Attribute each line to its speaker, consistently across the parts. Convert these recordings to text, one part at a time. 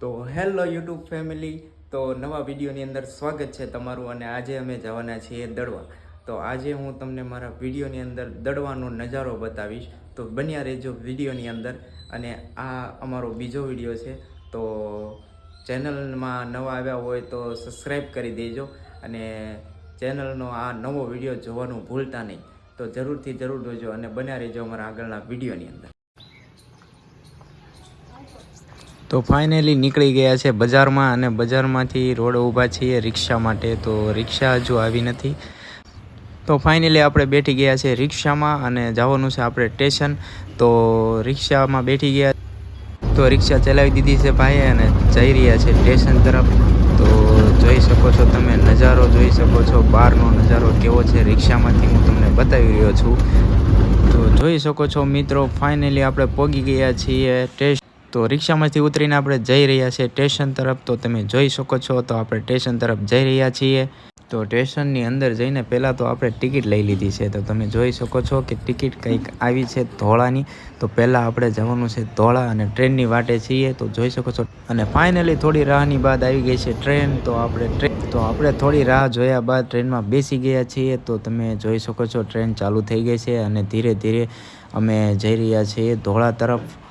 Speaker 1: તો hello YouTube family. તો નવા વિડીયોની અંદર સ્વાગત છે તમારું અને આજે અમે જવાના છીએ દડવા. તો આજે હું તમને મારા વિડીયોની અંદર દડવાનો નજારો બતાવીશ. તો બન્યા રહેજો વિડીયોની અંદર અને આ અમારો બીજો વીડિયો છે. તો ચેનલમાં નવા આવ્યા હોય તો સબસ્ક્રાઈબ કરી દેજો અને ચેનલનો આ નવો વીડિયો જોવાનું ભૂલતા નહીં. તો જરૂરથી જરૂર જોજો અને બન્યા રહેજો અમારા આગળના વિડીયોની અંદર. તો ફાઇનલી નીકળી ગયા છે બજારમાં અને બજારમાંથી રોડ ઊભા છીએ રિક્ષા માટે. તો રિક્ષા હજુ આવી નથી. તો ફાઇનલી આપણે બેઠી ગયા છે રિક્ષામાં અને જવાનું છે આપણે સ્ટેશન. તો રિક્ષામાં બેઠી ગયા. તો રિક્ષા ચલાવી દીધી છે ભાઈએ અને જઈ રહ્યા છે સ્ટેશન તરફ. તો જોઈ શકો છો તમે નજારો, જોઈ શકો છો બહારનો નજારો કેવો છે રિક્ષામાંથી હું તમને બતાવી રહ્યો છું. તો જોઈ શકો છો મિત્રો ફાઇનલી આપણે પહોંચી ગયા છીએ ટેસ્ટ તો રિક્ષામાંથી ઉતરીને આપણે જઈ રહ્યા છીએ સ્ટેશન તરફ. તો તમે જોઈ શકો છો, તો આપણે સ્ટેશન તરફ જઈ રહ્યા છીએ. તો સ્ટેશનની અંદર જઈને પહેલાં તો આપણે ટિકિટ લઈ લીધી છે. તો તમે જોઈ શકો છો કે ટિકિટ કંઈક આવી છે ધોળાની. તો પહેલાં આપણે જવાનું છે ધોળા અને ટ્રેનની વાટે છીએ. તો જોઈ શકો છો. અને ફાઇનલી થોડી રાહની બાદ આવી ગઈ છે ટ્રેન. તો આપણે ટ્રેન, તો આપણે થોડી રાહ જોયા બાદ ટ્રેનમાં બેસી ગયા છીએ. તો તમે જોઈ શકો છો ટ્રેન ચાલુ થઈ ગઈ છે અને ધીરે ધીરે અમે જઈ રહ્યા છીએ ધોળા તરફ.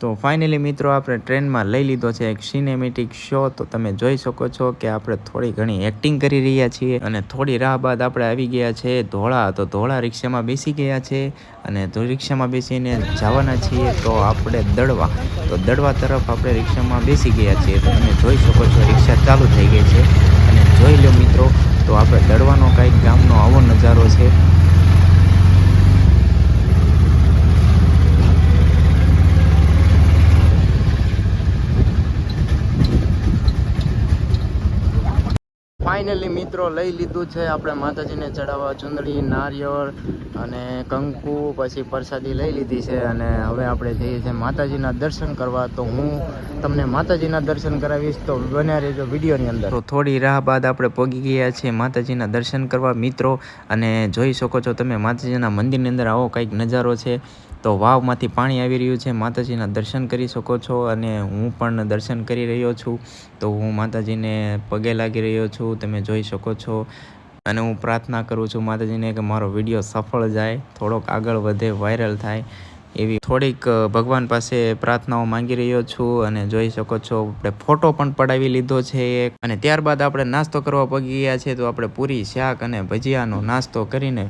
Speaker 1: તો ફાઇનલી મિત્રો આપણે ટ્રેનમાં લઈ લીધો છે એક સિનેમેટિક શો તો તમે જોઈ શકો છો કે આપણે થોડી ઘણી એક્ટિંગ કરી રહ્યા છીએ અને થોડી રાહ બાદ આપણે આવી ગયા છે ધોળા. તો ધોળા રિક્ષામાં બેસી ગયા છે અને રિક્ષામાં બેસીને જવાના છીએ તો આપણે દડવા. તો દડવા તરફ આપણે રિક્ષામાં બેસી ગયા છીએ. તો તમે જોઈ શકો છો રિક્ષા ચાલુ થઈ ગઈ છે. અને જોઈ લો મિત્રો, તો આપણે દડવાનો કાંઈક ગામનો આવો નજારો છે. ફાઇનલી મિત્રો લઈ લીધું છે આપણે માતાજીને ચડાવવા ચુંદડી, નારિયેળ અને કંકુ, પછી પ્રસાદી લઈ લીધી છે અને હવે આપણે જઈએ છીએ માતાજીના દર્શન કરવા. તો હું તમને માતાજીના દર્શન કરાવીશ. તો બન્યા રહેજો વિડીયોની અંદર. તો થોડી રાહ બાદ આપણે પહોંચી ગયા છીએ માતાજીના દર્શન કરવા. મિત્રો, અને જોઈ શકો છો તમે, માતાજીના મંદિરની અંદર આવો કંઈક નજારો છે. તો વાવમાંથી પાણી આવી રહ્યું છે. માતાજીના દર્શન કરી શકો છો અને હું પણ દર્શન કરી રહ્યો છું. તો હું માતાજીને પગે લાગી રહ્યો છું. તમે જોઈ શકો છો. અને હું પ્રાર્થના કરું છું માતાજીને કે મારો વીડિયો સફળ જાય, થોડોક આગળ વધે, વાયરલ થાય એવી થોડીક ભગવાન પાસે પ્રાર્થનાઓ માંગી રહ્યો છું. અને જોઈ શકો છો, આપણે ફોટો પણ પડાવી લીધો છે એક. અને ત્યારબાદ આપણે નાસ્તો કરવા પગી ગયા છે તો આપણે પૂરી શાક અને ભજીયાનો નાસ્તો કરીને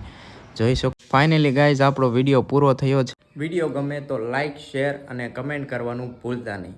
Speaker 1: જોઈ શકો. ફાઇનલી ગાઈઝ આપણો વીડિયો પૂરો થયો છે. વીડિયો ગમે તો લાઇક શેર અને કમેન્ટ કરવાનું ભૂલતા નહીં.